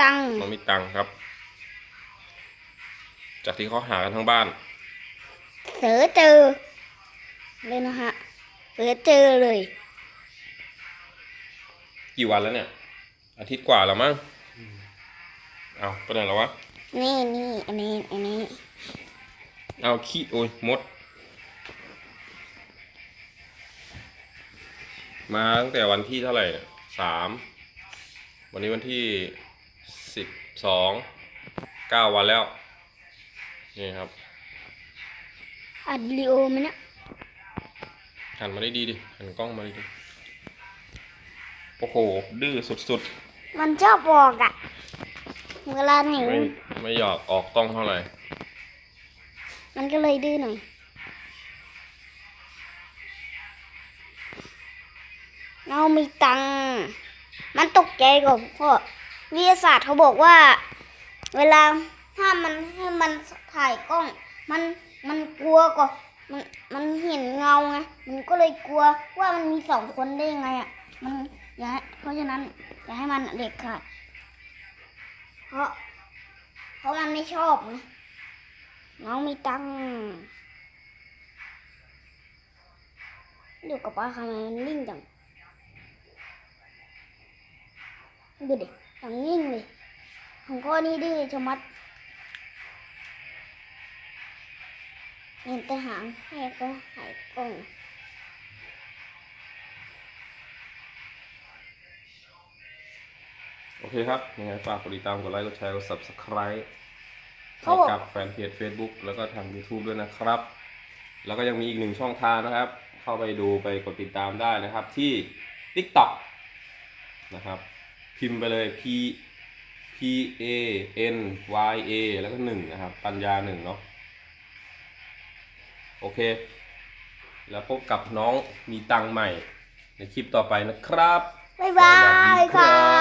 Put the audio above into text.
ตังค์น้องมีตังค์ครับ จากที่เขาหากันทั้งบ้าน เสือเจอเลยนะฮะเสือเจอเลย กี่วันแล้วเนี่ย อาทิตย์กว่าแล้วมั้งเอาไปไหนแล้ววะ นี่นี่อันนี้อันนี้ เอาขี้โอ้ยมด มาตั้งแต่วันที่เท่าไหร่เนี่ยสามวันนี้วันที่ สิบสองเก้าวันแล้ว นี่ครับ อัดวิดีโอไหมันนะหันมาได้ดีดิหันกล้องมาดีดิโอ้โห ดื้อสุดมันชอบบอกอะเวลาหๆนิวไม่ไม่อยากออกกล้องเท่าไหร่ มันก็เลยดื้อหน่อยเรามีตังค์มันตกใจกว่าพ่อ วิทยาศาสตร์เขาบอกว่า เวลาถ้ามันให้มันถ่ายกล้อง มันมันกลัวกว่ามันมันเห็นเงาไงมันก็เลยกลัวว่ามันมีสองคนได้ยังไงอะมันอย่าให้เพราะฉะนั้นอย่าให้มันเด็กขาดเพราะ เพราะมันไม่ชอบไงน้องมีตังค์อยู่กับป้าทำไมมันนิ่งจังดูดิ อย่างนิ่งเลยผมก็นี่ดื้อชะมัด เห็นแต่หางให้ก็หายกล้องโอเคครับ ยังไงฝากกดติดตาม กดไลค์ กดแชร์ กด subscribe เขาให้บอกกับแฟนเพจ Facebook แล้วก็ทาง YouTube ด้วยนะครับ แล้วก็ยังมีอีกหนึ่งช่องทางนะครับ เข้าไปดูไปกดติดตามได้นะครับที่ TikTok นะครับ พิมพ์ไปเลย P P A N Y A แล้วก็หนึ่งนะครับ ปัญญาหนึ่งเนาะ โอเค แล้วพบกับน้องมีตังค์ใหม่ ในคลิปต่อไปนะครับ บ๊ายบายครับ